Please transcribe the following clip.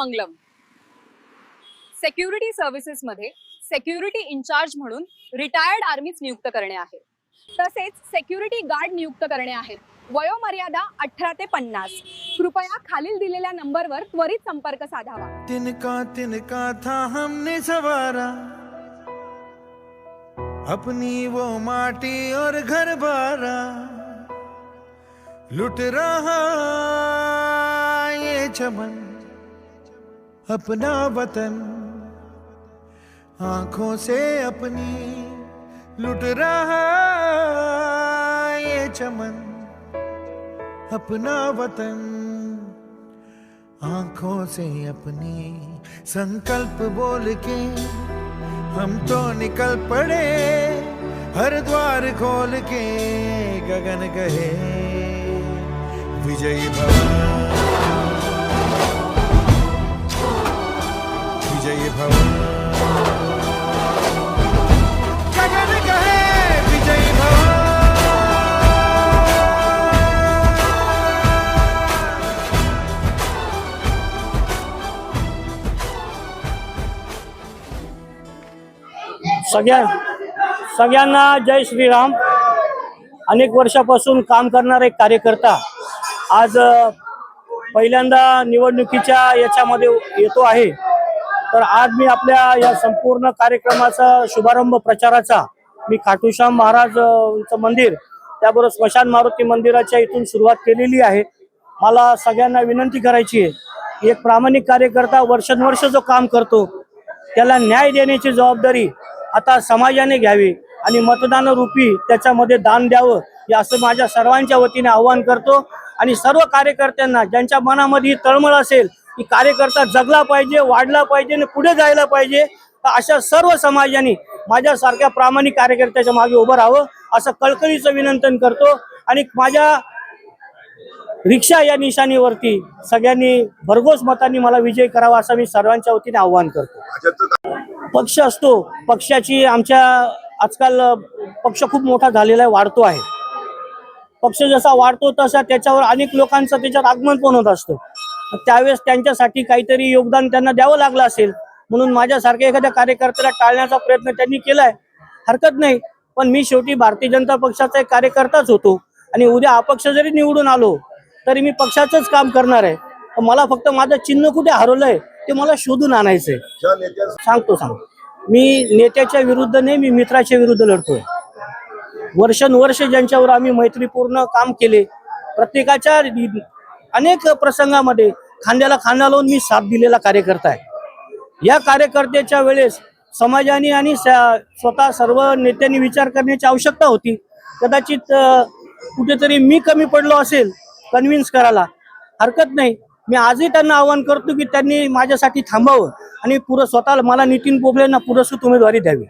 मंगलम. Security सर्व्हिसेसमध्ये security incharge म्हणून retired आर्मीच नियुक्त करणे आहे. तसेच सेक्युरिटी गार्ड नियुक्त करणे आहेत वयोमर्यादा अठरा ते पन्नास. कृपया खालील दिलेल्या नंबरवर त्वरित संपर्क साधावा. तिनका तिनका था हमने सवारा. अपनी वो माटी और घर बारा. लुट रहा ये चमन। अपना वतन, आँखों से अपनी लुट रहा ये चमन, अपना वतन, आँखों से अपनी संकल्प बोल के हम तो निकल पड़े, हर द्वार खोल के गगन कहे, विजयी भव विजयी भव। गगन कहे विजयी भव। सगळ्या सगळ्यांना जय श्रीराम. अनेक वर्षापासून काम करणारा एक कार्यकर्ता आज पहिल्यांदा निवडणुकीच्या याच्यामध्ये येतो आहे. तर आज मी आपल्या या संपूर्ण कार्यक्रमाचा शुभारंभ प्रचाराचा मी खाटूश्याम महाराज मंदिर त्याबरोबर स्मशान मारुती मंदिराच्या इथून सुरुवात केलेली आहे. मला सगळ्यांना विनंती करायची आहे की एक प्रामाणिक कार्यकर्ता वर्षानुवर्ष जो काम करतो त्याला न्याय देण्याची जबाबदारी आता समाजाने घ्यावी आणि मतदान रूपी त्याच्यामध्ये दान द्यावं हे असं माझ्या सर्वांच्या वतीने आवाहन करतो. आणि सर्व कार्यकर्त्यांना ज्यांच्या मनामध्ये तळमळ असेल की कार्यकर्ता जगला पाहिजे वाढला पाहिजे आणि पुढे जायला पाहिजे. तर अशा सर्व समाजाने माझ्यासारख्या प्रामाणिक कार्यकर्त्याच्या मागे उभं राहावं असं कळकळीचं विनंतन करतो. आणि माझ्या रिक्षा या निशाणीवरती सगळ्यांनी भरघोस मतांनी मला विजय करावा असं मी सर्वांच्या वतीने आवाहन करतो. पक्ष असतो पक्षाची आमच्या आजकाल पक्ष खूप मोठा झालेला आहे वाढतो आहे. पक्ष जसा वाढतो तसा त्याच्यावर अनेक लोकांचं त्याच्यात आगमन पण होत असतं. त्यावेळेस त्यांच्यासाठी काहीतरी योगदान त्यांना द्यावं लागलं असेल म्हणून माझ्यासारख्या एखाद्या कार्यकर्त्याला टाळण्याचा प्रयत्न त्यांनी केलाय. हरकत नाही पण मी शेवटी भारतीय जनता पक्षाचा एक कार्यकर्ताच होतो. आणि उद्या अपक्ष जरी निवडून आलो तरी मी पक्षाचंच काम करणार आहे. तर मला फक्त माझं चिन्ह कुठे हरवलंय ते मला शोधून आणायचंय. सांगतो सांगतो. मी नेत्याच्या विरुद्ध नाही मी मित्राच्या विरुद्ध लढतोय. वर्षानुवर्ष ज्यांच्यावर आम्ही मैत्रीपूर्ण काम केले प्रत्येकाच्या अनेक प्रसंगामध्ये खांद्याला खांदा लावून मी साथ दिलेला कार्यकर्ता आहे. या कार्यकर्त्याच्या वेळेस समाजाने आणि स्वतः सर्व नेत्यांनी विचार करण्याची आवश्यकता होती. कदाचित कुठेतरी मी कमी पडलो असेल कन्व्हिन्स करायला. हरकत नाही. मी आजही त्यांना आवाहन करतो की त्यांनी माझ्यासाठी थांबावं आणि पुरं स्वतःला मला नितीन पोबळेंना पुरस्कृत उमेदवारी द्यावी.